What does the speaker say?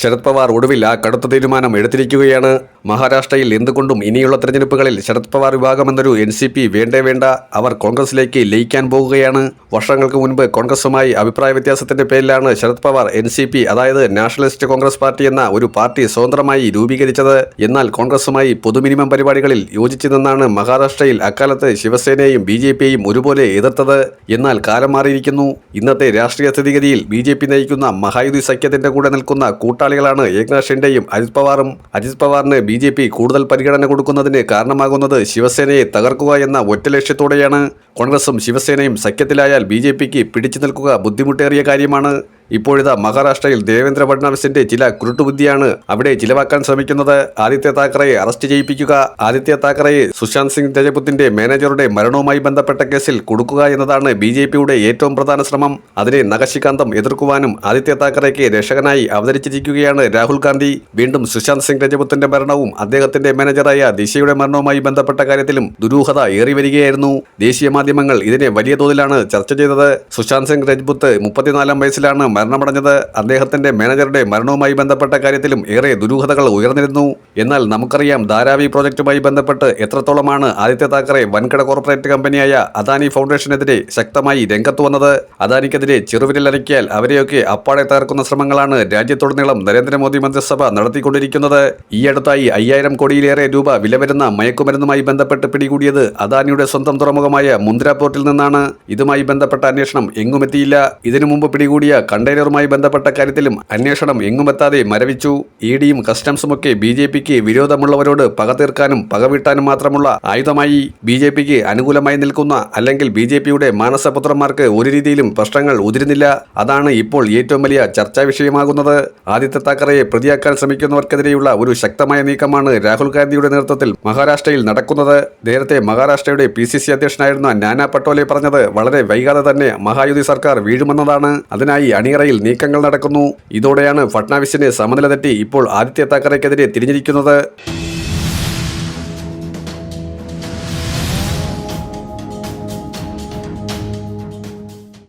ശരത് പവാർ ഒടുവിൽ ആ കടുത്ത തീരുമാനം എടുത്തിരിക്കുകയാണ്. മഹാരാഷ്ട്രയിൽ എന്തുകൊണ്ടും ഇനിയുള്ള തെരഞ്ഞെടുപ്പുകളിൽ ശരത് പവാർ വിഭാഗമെന്നൊരു എൻ സി പി വേണ്ടേ വേണ്ട അവർ കോൺഗ്രസിലേക്ക് ലയിക്കാൻ പോകുകയാണ്. വർഷങ്ങൾക്ക് മുൻപ് കോൺഗ്രസുമായി അഭിപ്രായ വ്യത്യാസത്തിന്റെ പേരിലാണ് Sharad Pawar N C P അതായത് നാഷണലിസ്റ്റ് കോൺഗ്രസ് പാർട്ടി എന്ന ഒരു പാർട്ടി സ്വതന്ത്രമായി രൂപീകരിച്ചത്. എന്നാൽ കോൺഗ്രസുമായി പൊതുമിനിമം പരിപാടികളിൽ യോജിച്ചു നിന്നാണ് മഹാരാഷ്ട്രയിൽ അക്കാലത്ത് ശിവസേനയും ബി ജെ ഒരുപോലെ എതിർത്തത്. എന്നാൽ കാലം മാറിയിരിക്കുന്നു. ഇന്നത്തെ രാഷ്ട്രീയ സ്ഥിതിഗതിയിൽ ബി ജെ പി നയിക്കുന്ന മഹായുതി സഖ്യത്തിന്റെ കൂടെ നിൽക്കുന്ന കൂട്ടാളികളാണ് ഏക്നാഥ് ഷിൻഡെയും അജിത് പവാറും. അജിത് പവാറിന് ബി ജെ പി കൂടുതൽ പരിഗണന കൊടുക്കുന്നതിന് കാരണമാകുന്നത് ശിവസേനയെ തകർക്കുക എന്ന ഒറ്റ ലക്ഷ്യത്തോടെയാണ്. കോൺഗ്രസും ശിവസേനയും സഖ്യത്തിലായാൽ ബി ജെ പിക്ക് പിടിച്ചു നിൽക്കുക ബുദ്ധിമുട്ടേറിയ കാര്യമാണ്. ഇപ്പോഴിതാ മഹാരാഷ്ട്രയിൽ ദേവേന്ദ്ര ഫഡ്നാവിസിന്റെ ചില കുരുട്ടുബുദ്ധിയാണ് അവിടെ ചിലവാക്കാൻ ശ്രമിക്കുന്നത്. ആദിത്യ താക്കറയെ അറസ്റ്റ് ചെയ്യിപ്പിക്കുക. ആദിത്യ താക്കറയെ സുശാന്ത് സിംഗ് രജപുത്തിന്റെ മാനേജറുടെ മരണവുമായി ബന്ധപ്പെട്ട കേസിൽ കൊടുക്കുക എന്നതാണ് ബി ജെ പിയുടെ ഏറ്റവും പ്രധാന ശ്രമം. അതിനെ നഖശികാന്തം എതിർക്കുവാനും ആദിത്യ താക്കറയ്ക്ക് രക്ഷകനായി അവതരിച്ചിരിക്കുകയാണ് രാഹുൽ ഗാന്ധി. വീണ്ടും സുശാന്ത് സിംഗ് രജപുത്തിന്റെ മരണവും അദ്ദേഹത്തിന്റെ മാനേജറായ ദിശയുടെ മരണവുമായി ബന്ധപ്പെട്ട കാര്യത്തിലും ദുരൂഹത ഏറി വരികയായിരുന്നു. ദേശീയ മാധ്യമങ്ങൾ ഇതിനെ വലിയ തോതിലാണ് ചർച്ച ചെയ്തത്. സുശാന്ത് സിംഗ് രജ്പുത്ത് മുപ്പത്തിനാലാം വയസ്സിലാണ് മരണമടഞ്ഞത് അദ്ദേഹത്തിന്റെ മാനേജറുടെ മരണവുമായി ബന്ധപ്പെട്ട കാര്യത്തിലും ഏറെ ദുരൂഹതകൾ ഉയർന്നിരുന്നു. എന്നാൽ നമുക്കറിയാം ധാരാവി പ്രോജക്റ്റുമായി ബന്ധപ്പെട്ട് എത്രത്തോളമാണ് ആദിത്യ താക്കറെ വൻകിട കോർപ്പറേറ്റ് കമ്പനിയായ അദാനി ഫൗണ്ടേഷനെതിരെ ശക്തമായി രംഗത്ത് വന്നത്. അദാനിക്കെതിരെ ചെറുവിരലനക്കിയാൽ അവരെയൊക്കെ അപ്പാടെ തകർക്കുന്ന ശ്രമങ്ങളാണ് രാജ്യത്തുടനീളം നരേന്ദ്രമോദി മന്ത്രിസഭ നടത്തിക്കൊണ്ടിരിക്കുന്നത്. ഈ അടുത്തായി അയ്യായിരം കോടിയിലേറെ രൂപ വില വരുന്ന മയക്കുമരുന്നുമായി ബന്ധപ്പെട്ട് പിടികൂടിയത് അദാനിയുടെ സ്വന്തം തുറമുഖമായ മുന്ദ്ര പോർട്ടിൽ നിന്നാണ്. ഇതുമായി ബന്ധപ്പെട്ട അന്വേഷണം എങ്ങുമെത്തിയില്ല. ഇതിനു മുമ്പ് പിടികൂടിയ കണ്ടെയ്നറുമായി ബന്ധപ്പെട്ട കാര്യത്തിലും അന്വേഷണം എങ്ങുമെത്താതെ മരവിച്ചു. ഇ ഡിയും കസ്റ്റംസുമൊക്കെ ബി ജെ പിക്ക് വിരോധമുള്ളവരോട് പക തീർക്കാനും പകവീട്ടാനും മാത്രമുള്ള ആയുധമായി ബി ജെ പിക്ക് അനുകൂലമായി നിൽക്കുന്ന അല്ലെങ്കിൽ ബി ജെ പിയുടെ മാനസപുത്രന്മാർക്ക് ഒരു രീതിയിലും പ്രശ്നങ്ങൾ ഉതിരുന്നില്ല. അതാണ് ഇപ്പോൾ ഏറ്റവും വലിയ ചർച്ചാ വിഷയമാകുന്നത്. ആദിത്യ താക്കറയെ പ്രതിയാക്കാൻ ശ്രമിക്കുന്നവർക്കെതിരെയുള്ള ഒരു ശക്തമായ നീക്കമാണ് രാഹുൽ ഗാന്ധിയുടെ നേതൃത്വത്തിൽ മഹാരാഷ്ട്രയിൽ നടക്കുന്നത്. നേരത്തെ മഹാരാഷ്ട്രയുടെ പി സി സി അധ്യക്ഷനായിരുന്ന നാനാ പട്ടോലെ പറഞ്ഞത് വളരെ വൈകാതെ തന്നെ മഹായുതി സർക്കാർ വീഴുമെന്നതാണ്. അതിനായി അണിയറയിൽ നീക്കങ്ങൾ നടക്കുന്നു. ഇതോടെയാണ് ഫട്നാവിസിന് സമനില തെറ്റി ഇപ്പോൾ ആദിത്യ താക്കറയ്ക്കെതിരെ തിരിഞ്ഞിരിക്കുന്നത്.